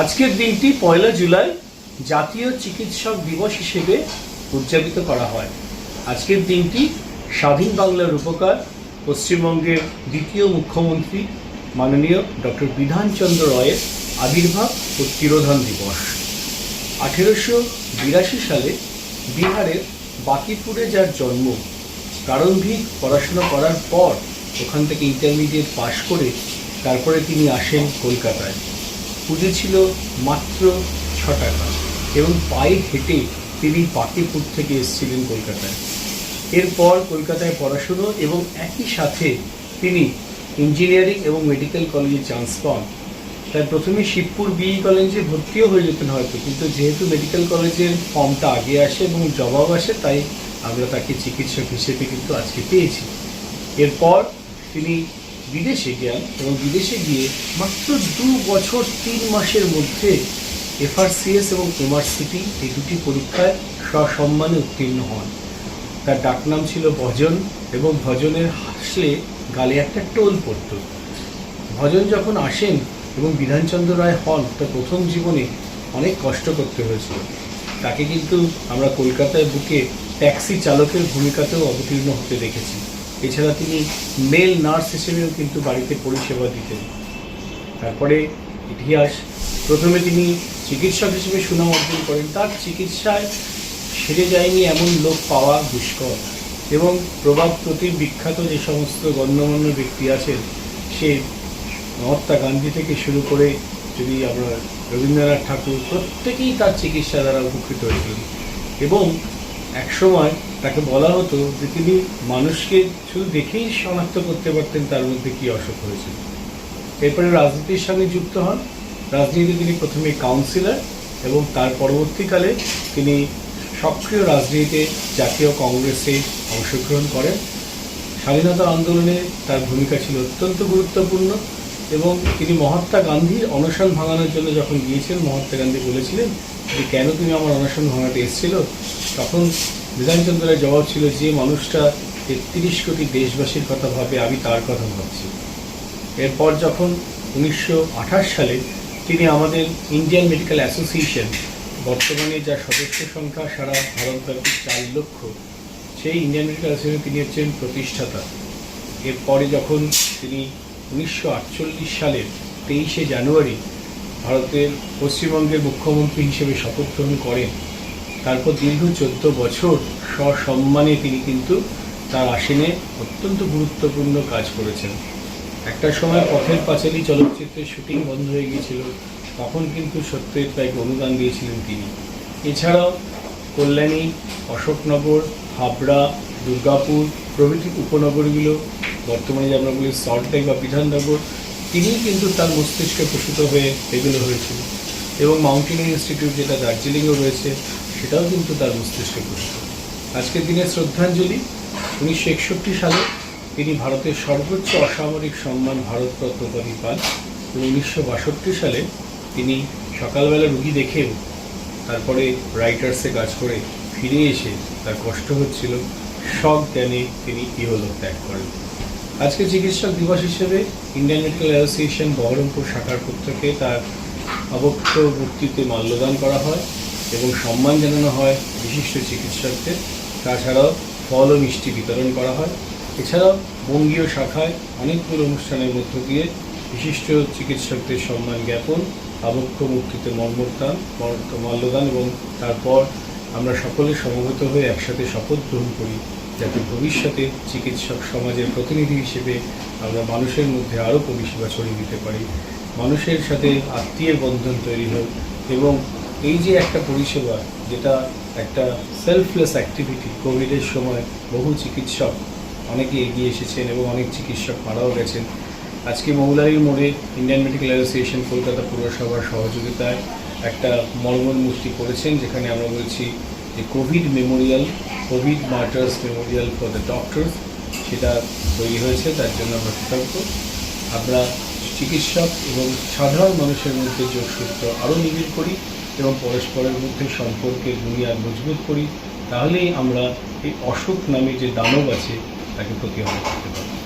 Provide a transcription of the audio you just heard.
আজকের দিনটি পয়লা জুলাই জাতীয় চিকিৎসক দিবস হিসেবে উদযাপিত করা হয়। আজকের দিনটি স্বাধীন বাংলার উপকার পশ্চিমবঙ্গের দ্বিতীয় মুখ্যমন্ত্রী মাননীয় ডক্টর বিধানচন্দ্র রয়ের আবির্ভাব ও তিরোধান দিবস। আঠেরোশো বিরাশি সালে বিহারের বাকিপুরে যার জন্ম, প্রারম্ভিক পড়াশোনা করার পর ওখান থেকে ইন্টারমিডিয়েট পাশ করে তারপরে তিনি আসেন কলকাতায়। পুজো ছিল মাত্র ছ টাকা। এবং পায়ে হেঁটে তিনি বাকিপুর থেকে এসেছিলেন কলকাতায়। এরপর কলকাতায় পড়াশুনো এবং একই সাথে তিনি ইঞ্জিনিয়ারিং এবং মেডিকেল কলেজে চান্স পান। তাই প্রথমে শিবপুর বিই কলেজে ভর্তিও হয়ে যেতেন হয়তো, কিন্তু যেহেতু মেডিকেল কলেজের ফর্মটা আগে আসে এবং জবাব আসে, তাই আমরা তাকে চিকিৎসক হিসেবে কিন্তু আজকে পেয়েছি। এরপর তিনি বিদেশে যান এবং বিদেশে গিয়ে মাত্র দু বছর তিন মাসের মধ্যে এফআরসিএস এবং এমআরসিটি এই দুটি পরীক্ষায় সসম্মানে উত্তীর্ণ হন। তার ডাকনাম ছিল ভজন এবং ভজনের হাসলে গালে একটা টোল পড়তো। ভজন যখন আসেন এবং বিধানচন্দ্র রায় হন তার প্রথম জীবনে অনেক কষ্ট করতে হয়েছিল। তাকে কিন্তু আমরা কলকাতায় বুকে ট্যাক্সি চালকের ভূমিকাতেও অবতীর্ণ হতে দেখেছি। এছাড়া তিনি মেল নার্স হিসেবেও কিন্তু বাড়িতে পরিষেবা দিতেন। তারপরে ইতিহাস, প্রথমে তিনি চিকিৎসক হিসেবে সুনাম অর্জন করেন। তার চিকিৎসায় সেরে যায়নি এমন লোক পাওয়া দুষ্কর এবং প্রভাব প্রতি বিখ্যাত যে সমস্ত গণ্যমান্য ব্যক্তি আছেন, সে মহাত্মা গান্ধী থেকে শুরু করে যদি আমরা রবীন্দ্রনাথ ঠাকুর, প্রত্যেকেই তার চিকিৎসা দ্বারা উপকৃত হয়েছিলেন এবং একসময় তাকে বলা হতো যে তিনি মানুষকে শুধু দেখেই শনাক্ত করতে পারতেন, তার মধ্যে কী অসুখ হয়েছিল এরপরে রাজনীতির সঙ্গে যুক্ত হন। রাজনীতিতে তিনি প্রথমে কাউন্সিলর এবং তার পরবর্তীকালে তিনি সক্রিয় রাজনীতিতে জাতীয় কংগ্রেসে অংশগ্রহণ করেন। স্বাধীনতা আন্দোলনে তার ভূমিকা ছিল অত্যন্ত গুরুত্বপূর্ণ। এবং তিনি মহাত্মা গান্ধীর অনশন ভাঙানোর জন্য যখন গিয়েছেন মহাত্মা গান্ধী বলেছিলেন যে, কেন তুমি আমার অনশন ভাঙাতে এসেছিল? তখন বিধানচন্দ্রের জবাব ছিল যে, মানুষটা তেত্রিশ কোটি দেশবাসীর কথা ভাবে, আমি তার কথা ভাবছি। এরপর যখন উনিশশো আঠাশ সালে তিনি আমাদের ইন্ডিয়ান মেডিকেল অ্যাসোসিয়েশন বর্তমানে যার সদস্য সংখ্যা সারা ভারতব্যাপী চার লক্ষ, সেই ইন্ডিয়ান মেডিকেল অ্যাসোসিয়েশন তিনি হচ্ছেন প্রতিষ্ঠাতা। এরপরে যখন তিনি উনিশশো আটচল্লিশ সালের তেইশে জানুয়ারি ভারতের পশ্চিমবঙ্গের মুখ্যমন্ত্রী হিসেবে শপথ গ্রহণ করেন। তারপর দীর্ঘ চোদ্দ বছর সসম্মানে তিনি কিন্তু তার আসনে অত্যন্ত গুরুত্বপূর্ণ কাজ করেছেন। একটা সময় পথের পাঁচালী চলচ্চিত্রের শুটিং বন্ধ হয়ে গিয়েছিল, তখন কিন্তু সত্যের তাইকে অনুদান দিয়েছিলেন তিনি। এছাড়াও কল্যাণী, অশোকনগর, হাবড়া, দুর্গাপুর প্রভৃতি উপনগরগুলো বর্তমানে যে আমরা বলি সল্টলেক বা বিধান বিধাননগর, তিনিই কিন্তু তার মস্তিষ্কে প্রসূত হয়ে এগুলো হয়েছিল এবং মাউন্টেনিং ইনস্টিটিউট যেটা দার্জিলিংয়েও রয়েছে, সেটাও কিন্তু তার মস্তিষ্কে প্রসূত। আজকের দিনে শ্রদ্ধাঞ্জলি, উনিশশো একষট্টি সালে তিনি ভারতের সর্বোচ্চ অসামরিক সম্মান ভারতরত্ন উপাধি পান এবং উনিশশো বাষট্টি সালে তিনি সকালবেলা রুগী দেখেও তারপরে রাইটার্সে কাজ করে ফিরে এসে তার কষ্ট হচ্ছিল। সব জ্ঞানে তিনি ইহলোক ত্যাগ করেন। আজকে চিকিৎসক দিবস হিসেবে ইন্ডিয়ান মেডিকেল অ্যাসোসিয়েশন বহরমপুর শাখার পক্ষে তার অবক্ষ মূর্তিতে মাল্যদান করা হয় এবং সম্মান জানানো হয় বিশিষ্ট চিকিৎসকদের। তাছাড়াও ফল ও মিষ্টি বিতরণ করা হয়। এছাড়াও বঙ্গীয় শাখায় অনেকগুলো অনুষ্ঠানের মধ্য দিয়ে বিশিষ্ট চিকিৎসকদের সম্মান জ্ঞাপন আবক্ষ মূর্তিতে মর্মদান মাল্যদান এবং তারপর আমরা সকলে সমবেত হয়ে একসাথে শপথ গ্রহণ করি। যাতে ভবিষ্যতে চিকিৎসক সমাজের প্রতিনিধি হিসেবে আমরা মানুষের মধ্যে আরও পরিষেবা ছড়িয়ে দিতে পারি, মানুষের সাথে আত্মীয়ের বন্ধন তৈরি হোক এবং এই যে একটা পরিষেবা যেটা একটা সেলফলেস অ্যাক্টিভিটি কোভিডের সময় বহু চিকিৎসক অনেকে এগিয়ে এসেছেন এবং অনেক চিকিৎসক মারাও গেছেন। আজকে মৌলারির মোড়ে ইন্ডিয়ান মেডিকেল অ্যাসোসিয়েশন কলকাতা পুরসভার সহযোগিতায় একটা মর্মর মূর্তি করেছেন, যেখানে আমরা বলছি যে COVID memorial COVID martyrs memorial for the doctors সেটা তৈরি হয়েছে, তার জন্য আমরা কৃতজ্ঞ। আমরা চিকিৎসক এবং সাধারণ মানুষের মধ্যে যোগসূত্র আরও নিবিড় করি এবং পরস্পরের মধ্যে সম্পর্কের বুনিয়াদ মজবুত করি, তাহলেই আমরা এই অসুখ নামে যে দানব আছে, তাকে প্রতিহত করতে পারি